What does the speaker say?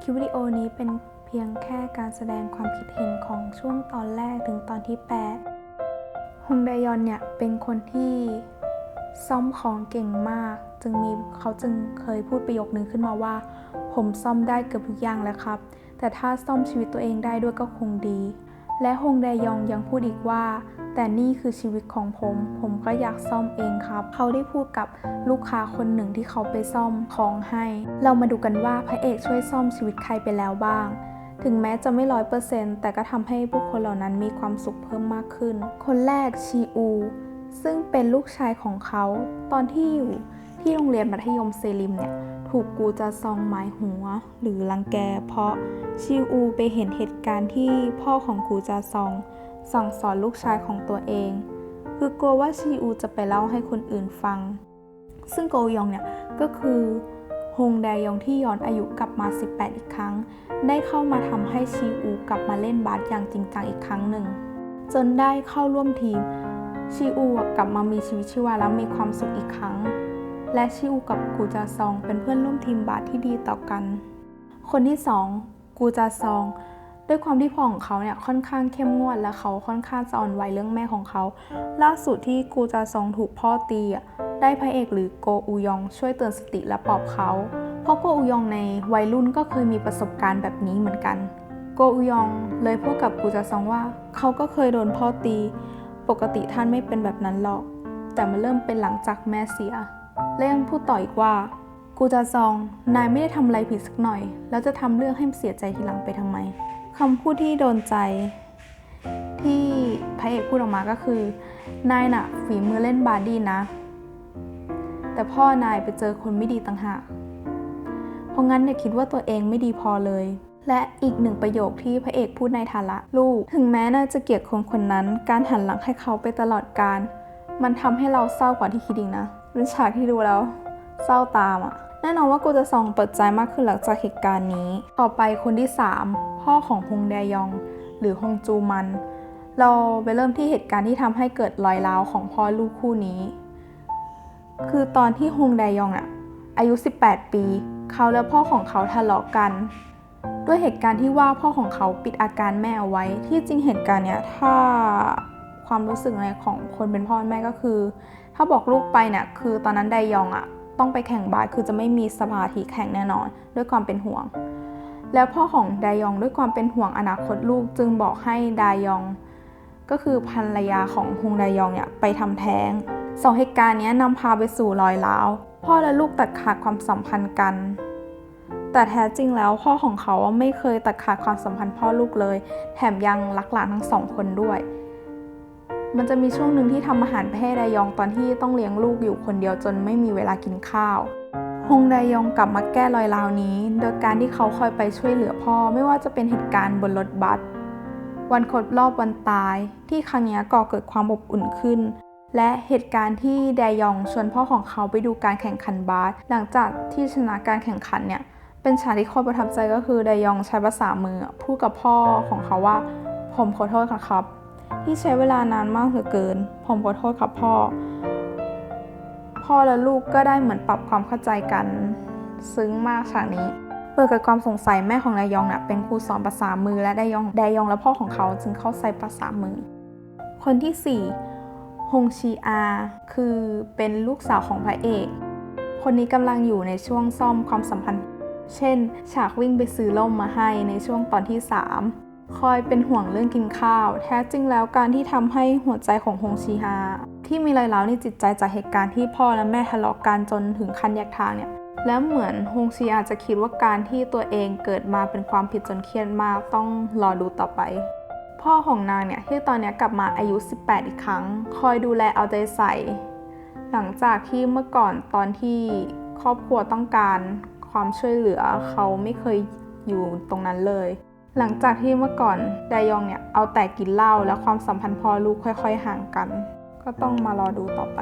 คลิปวิดีโอนี้เป็นเพียงแค่การแสดงความคิดเห็นของช่วงตอนแรกถึงตอนที่ 8ฮงไดยอนเนี่ยเป็นคนที่ซ่อมของเก่งมาก จึงมีเขาจึงเคยพูดประโยคนึงขึ้นมาว่า ผมซ่อมได้เกือบทุกอย่างแล้วครับ แต่ถ้าซ่อมชีวิตตัวเองได้ด้วยก็คงดี และฮงแดยองยังพูดอีกว่า แต่นี่คือชีวิตของผม ผมก็อยากซ่อมเองครับ เขาได้พูดกับลูกค้าคนหนึ่งที่เขาไปซ่อมของให้ เรามาดูกันว่าพระเอกช่วยซ่อมชีวิตใครไปแล้วบ้าง ถึงแม้จะไม่ร้อยเปอร์เซ็นต์แต่ก็ทำให้บุคคลเหล่านั้นมีความสุขเพิ่มมากขึ้น คนแรกชีอู ซึ่งเป็นลูกชายของเขา ตอนที่อยู่ที่โรงเรียนมัธยมเซริมเนี่ย ถูกกูจะซองหมายหัวหรือรังแก เพราะชิอูไปเห็นเหตุการณ์ที่พ่อของกูจาซอง สั่งสอนลูกชายของตัวเอง คือกลัวว่าชิอูจะไปเล่าให้คนอื่นฟัง ซึ่งโกยองเนี่ยก็คือฮงแดยองที่ย้อนอายุกลับมา 18 อีกครั้ง ได้เข้ามาทำให้ชีอูกลับมาเล่นบาสอย่างจริงจังอีกครั้งหนึ่ง จนได้เข้าร่วมทีมชีอูกลับมามีชีวิตชีวาและมีความสุขอีกครั้ง และชิอูกับกูจาซองเป็นเพื่อนร่วมทีมบาสที่ดีต่อกัน คนที่สองกูจาซอง ด้วยความที่พ่อของเขาเนี่ยค่อนข้างเข้มงวดและเขาค่อนข้างจะอ่อนไหวเรื่องแม่ของเขา ล่าสุดที่กูจาซองถูกพ่อตีได้พระเอกหรือโกอูยองช่วยเตือนสติและปลอบเขา เพราะโกอูยองในวัยรุ่นก็เคยมีประสบการณ์แบบนี้เหมือนกัน โกอูยองเลยพูดกับกูจาซองว่า เขาก็เคยโดนพ่อตี ปกติท่านไม่เป็นแบบนั้นหรอก แต่มันเริ่มเป็นหลังจากแม่เสีย และยังพูดต่ออีกว่า กูจะซอง นายไม่ได้ทำอะไรผิดสักหน่อย แล้วจะทำเรื่องให้เสียใจทีหลังไปทำไมคำพูดที่โดนใจ ที่พระเอกพูดออกมาก็คือ นายน่ะ ฝีมือเล่นบาสดีนะ แต่พ่อนายไปเจอคนไม่ดีต่างหากเพราะงั้นอย่าคิดว่าตัวเองไม่ดีพอเลยและอีกหนึ่งประโยคที่พระเอกพูดในฐานะลูก ถึงแม้นายจะเกลียดคนคนนั้น การหันหลังให้เขาไปตลอดการ มันทำให้เราเศร้ากว่าที่คิดอีกนะ เป็นฉากที่ดูแล้ว เศร้าตามอะแน่นอนว่ากูจะซองเปิดใจมากขึ้นหลังจากเหตุการณ์นี้ ต่อไปคนที่ 3 พ่อของฮงแดยอง หรือฮงจูมัน เราไปเริ่มที่เหตุการณ์ที่ทำให้เกิดรอยร้าวของพ่อลูกคู่นี้ คือตอนที่ฮงแดยองอะอายุ 18 ปี เขาและพ่อของเขาทะเลาะกันด้วยเหตุการณ์ที่ว่าพ่อของเขาปิดอาการแม่เอาไว้ ที่จริงเหตุการณ์เนี้ยถ้า ความรู้สึกในของคนเป็นพ่อแม่ก็คือ ถ้าบอกลูกไปเนี่ยคือตอนนั้นไดยองอะต้องไปแข่งบาสคือจะไม่มีสมาธิแข่งแน่นอน ด้วยความเป็นห่วง แล้วพ่อของไดยองด้วยความเป็นห่วงอนาคตลูกจึงบอกให้ไดยอง ก็คือภรรยาของฮงไดยองเนี่ยไปทำแท้งสองเหตุการณ์นี้นำพาไปสู่รอยร้าวพ่อและลูกตัดขาดความสัมพันธ์กัน แต่แท้จริงแล้วพ่อของเขาไม่เคยตัดขาดความสัมพันธ์พ่อลูกเลย แถมยังรักหลานทั้งสองคนด้วย มันจะมีช่วงหนึ่งที่ทำอาหารไปให้ไดยองตอนที่ต้องเลี้ยงลูกอยู่คนเดียวจนไม่มีเวลากินข้าวฮงไดยองกลับมาแก้รอยราวนี้ โดยการที่เขาคอยไปช่วยเหลือพ่อไม่ว่าจะเป็นเหตุการณ์บนรถบัสวันครบรอบวันตาย ที่ครั้งนี้ก่อเกิดความอบอุ่นขึ้น และเหตุการณ์ที่แดยองชวนพ่อของเขาไปดูการแข่งขันบาสหลังจากที่ชนะการแข่งขันเนี่ยเป็นฉากที่คตรประทับใจก็คือไดยองใช้ภาษามือพูดกับพ่อของเขาว่า ผมขอโทษครับ ที่ใช้เวลานานมากเหลือเกิน ผมขอโทษครับพ่อ พ่อและลูกก็ได้เหมือนปรับความเข้าใจกัน ซึ้งมากฉากนี้เปิดกับความสงสัยแม่ของไดยองนี่ยเป็นครูสอนภาษามือและไดยองไดยองและพ่อของเขาจึงเข้าใจภาษามือ คนที่4ฮงชีอา คือเป็นลูกสาวของพระเอก คนนี้กำลังอยู่ในช่วงซ่อมความสัมพันธ์ เช่น ฉากวิ่งไปซื้อล่มมาให้ในช่วงตอนที่ 3 คอยเป็นห่วงเรื่องกินข้าว แท้จริงแล้วการที่ทำให้หัวใจของฮงชีฮาที่มีรอยร้าวในจิตใจจากเหตุการณ์ที่พ่อและแม่ทะเลาะกันจนถึงขั้นแยกทางเนี่ยแล้วเหมือนฮงชีอาจะคิดว่าการที่ตัวเองเกิดมาเป็นความผิดจนเครียดมากต้องรอดูต่อไป พ่อของนางเนี่ยที่ตอนนี้กลับมาอายุ 18 อีกครั้ง คอยดูแลเอาใจใส่ หลังจากที่เมื่อก่อนตอนที่ครอบครัวต้องการความช่วยเหลือเขาไม่เคยอยู่ตรงนั้นเลย หลังจากที่เมื่อก่อนไดยองเนี่ยเอาแต่กินเหล้าและความสัมพันธ์พ่อลูกค่อย ๆ ห่างกัน ก็ต้องมารอดูต่อไป